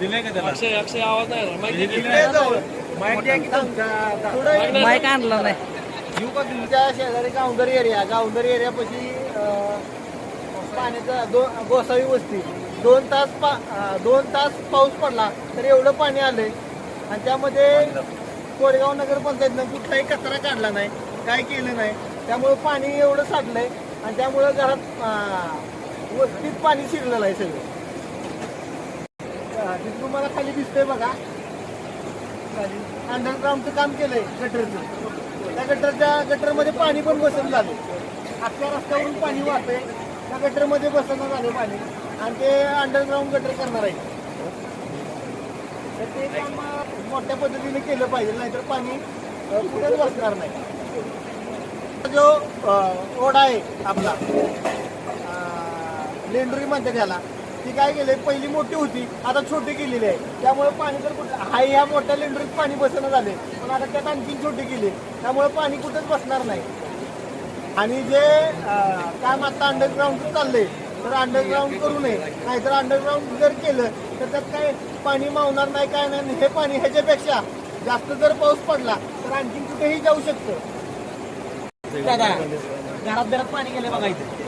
दिले का त्याला? अक्षय अक्षय आवाज आहे माईक आणला नाही. येऊ का तुमच्या शेजारी गावंदरी एरिया गावंदरी एरियापाशी पाण्याचा दो गोसावी वस्ती. दोन तास पा दोन तास पाऊस पडला तर एवढं पाणी आलंय. आणि त्यामध्ये कोरेगाव नगर पंचायतनं कुठलाही कचरा काढला नाही काय केलं नाही. त्यामुळं पाणी एवढं साठलंय आणि त्यामुळं घरात वस्तीत पाणी शिरलेलं आहे सगळं. तुम्हाला खाली दिसतंय बघा. अंडरग्राऊंडचं काम केलंय गटरचं. त्या गटरच्या गटरमध्ये पाणी पण बसत झालं अख्ख्या रस्त्यावरून पाणी वाहतंय. त्या गटरमध्ये बसणं झालं पाणी. आणि ते अंडरग्राऊंड गटर करणार आहे. तर ते काम मोठ्या पद्धतीने केलं पाहिजे नाहीतर पाणी कुठेच बसणार नाही. जो ओढा आहे आपला अं, लेंडुरी म्हणते त्याला ती काय केलंय पहिली मोठी होती आता छोटी केलेली आहे. त्यामुळे पाणी तर कुठं हाय ह्या मोठ्या लेंडरीत पाणी बसणं झाले पण आता त्यात आणखी छोटी केली. त्यामुळे पाणी कुठंच बसणार नाही. आणि जे काम आता अंडरग्राऊंड चाललंय तर अंडरग्राऊंड करू नये. नाहीतर अंडरग्राऊंड जर केलं तर त्यात काय पाणी मावणार नाही काय नाही. हे पाणी ह्याच्यापेक्षा जास्त जर पाऊस पडला तर आणखी कुठेही जाऊ शकतं. घरात घरात पाणी गेले बघायचं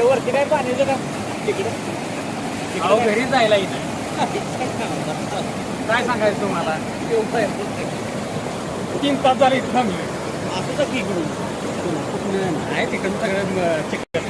वरती काय पाण्याचं का? तिकडे. घरी जायला इथे काय सांगायचं तुम्हाला? तीन तास झाले इथं थांबले असं का की इकडून आहे तिकडून सगळं चिकट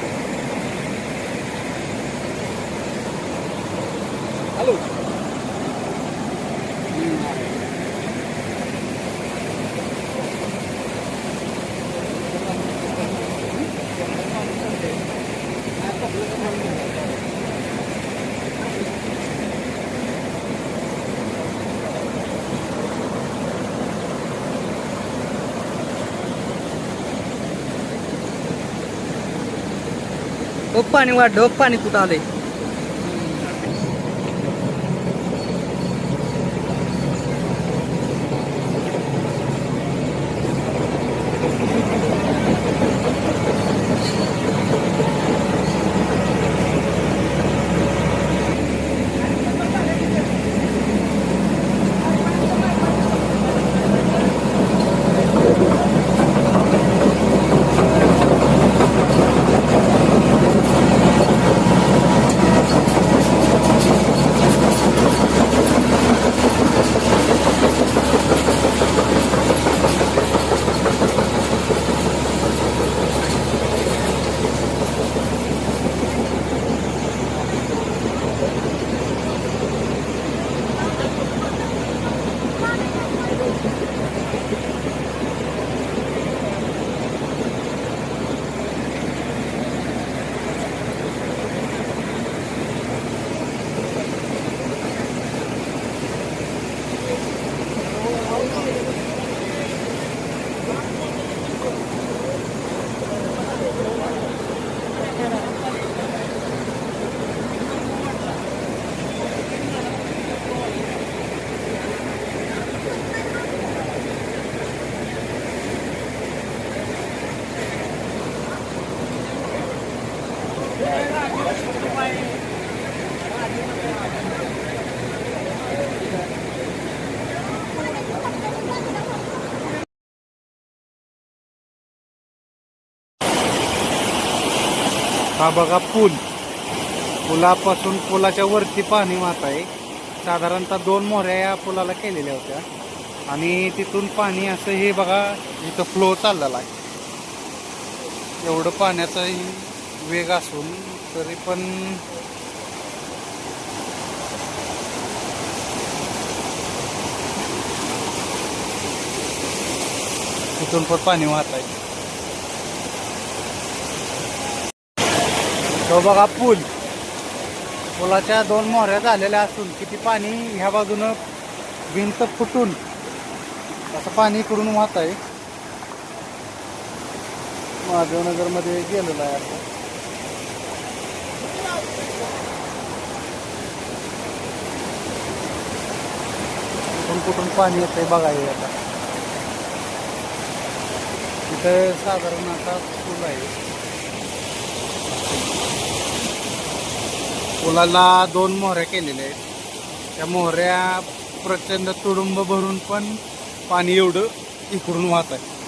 ओ पाणी वाढलं ओ पाणी कुठं आलंय? हा बघा पूल. पुलापासून पुलाच्या वरती पाणी वाहत आहे. साधारणतः दोन मोऱ्या या पुलाला केलेल्या होत्या. आणि तिथून पाणी असं हे बघा इथं फ्लो चाललेला आहे. एवढं पाण्याचा वेग असून तरी पण तिथून पण पाणी वाहत आहे. तो बघा पूल पुलाच्या दोन मोहऱ्या झालेल्या असून किती पाणी ह्या बाजूनं भिंत फुटून असं पाणी इकडून वाहत आहे. महादेवनगरमध्ये गेलेलं आहे असं कुठून कुठून पाणी येतंय हे आता. तिथे साधारण आता पूल आहे. पुलाला दोन मोहऱ्या केलेल्या आहेत. त्या मोहऱ्या प्रचंड तुडुंब भरून पण पाणी एवढं इकडून वाहत आहे.